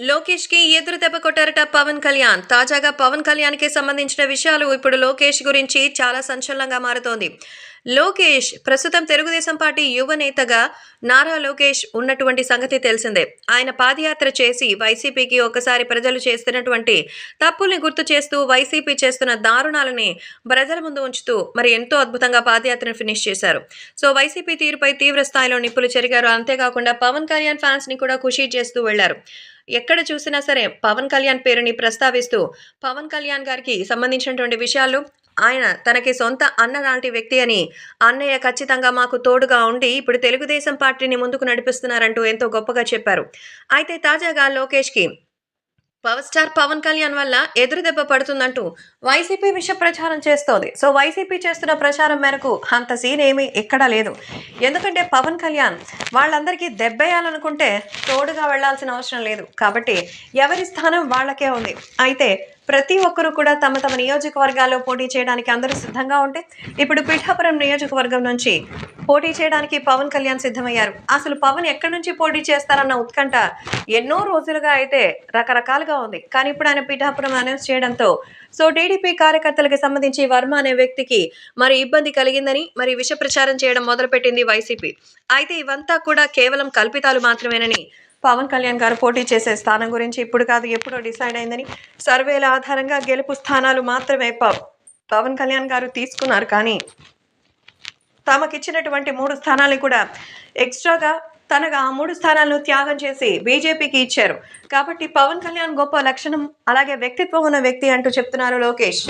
లోకేష్కి ఎదురు దెబ్బ కొట్టారట పవన్ కళ్యాణ్. తాజాగా పవన్ కళ్యాణ్కి సంబంధించిన విషయాలు ఇప్పుడు లోకేష్ గురించి చాలా సంచలనంగా మారుతోంది. లోకేష్ ప్రస్తుతం తెలుగుదేశం పార్టీ యువ నేతగా నారా లోకేష్ ఉన్నటువంటి సంగతి తెలిసిందే. ఆయన పాదయాత్ర చేసి వైసీపీకి ఒకసారి ప్రజలు చేస్తున్నటువంటి తప్పుల్ని గుర్తు చేస్తూ వైసీపీ చేస్తున్న దారుణాలని ప్రజల ముందు ఉంచుతూ మరి ఎంతో అద్భుతంగా పాదయాత్రను ఫినిష్ చేశారు. సో వైసీపీ తీరుపై తీవ్ర స్థాయిలో నిప్పులు చెరిగారు. అంతేకాకుండా పవన్ కళ్యాణ్ ఫ్యాన్స్ని కూడా ఖుషీ చేస్తూ వెళ్ళారు. ఎక్కడ చూసినా సరే పవన్ కళ్యాణ్ పేరుని ప్రస్తావిస్తూ పవన్ కళ్యాణ్ గారికి సంబంధించినటువంటి విషయాలు ఆయన తనకి సొంత అన్న లాంటి వ్యక్తి అని అన్నయ్య ఖచ్చితంగా మాకు తోడుగా ఉండి ఇప్పుడు తెలుగుదేశం పార్టీని ముందుకు నడిపిస్తున్నారంటూ ఎంతో గొప్పగా చెప్పారు. అయితే తాజాగా లోకేష్కి పవర్ స్టార్ పవన్ కళ్యాణ్ వల్ల ఎదురు దెబ్బ పడుతుందంటూ వైసీపీ విష ప్రచారం చేస్తోంది. సో వైసీపీ చేస్తున్న ప్రచారం మేరకు అంత సీన్ ఏమీ ఎక్కడా లేదు. ఎందుకంటే పవన్ కళ్యాణ్ వాళ్ళందరికీ దెబ్బేయాలనుకుంటే తోడుగా వెళ్ళాల్సిన అవసరం లేదు. కాబట్టి ఎవరి స్థానం వాళ్ళకే ఉంది. అయితే ప్రతి ఒక్కరూ కూడా తమ తమ నియోజకవర్గాల్లో పోటీ చేయడానికి అందరూ సిద్ధంగా ఉంటే ఇప్పుడు పిఠాపురం నియోజకవర్గం నుంచి పోటీ చేయడానికి పవన్ కళ్యాణ్ సిద్ధమయ్యారు. అసలు పవన్ ఎక్కడి నుంచి పోటీ చేస్తారన్న ఉత్కంఠ ఎన్నో రోజులుగా అయితే రకరకాలుగా ఉంది. కానీ ఇప్పుడు ఆయన పిఠాపురం అనౌన్స్ చేయడంతో సో టీడీపీ కార్యకర్తలకు సంబంధించి వర్మ అనే వ్యక్తికి మరి ఇబ్బంది కలిగిందని మరి విష ప్రచారం చేయడం మొదలుపెట్టింది వైసీపీ. అయితే ఇవంతా కూడా కేవలం కల్పితాలు మాత్రమేనని పవన్ కళ్యాణ్ గారు పోటీ చేసే స్థానం గురించి ఇప్పుడు కాదు ఎప్పుడో డిసైడ్ అయిందని సర్వేల ఆధారంగా గెలుపు స్థానాలు మాత్రమే పవన్ కళ్యాణ్ గారు తీసుకున్నారు. కానీ తమకిచ్చినటువంటి మూడు స్థానాలు కూడా ఎక్స్ట్రాగా తనగా ఆ మూడు స్థానాలను త్యాగం చేసి బీజేపీకి ఇచ్చారు. కాబట్టి పవన్ కళ్యాణ్ గొప్ప లక్షణం అలాగే వ్యక్తిత్వం ఉన్న వ్యక్తి అంటూ చెప్తున్నారు లోకేష్.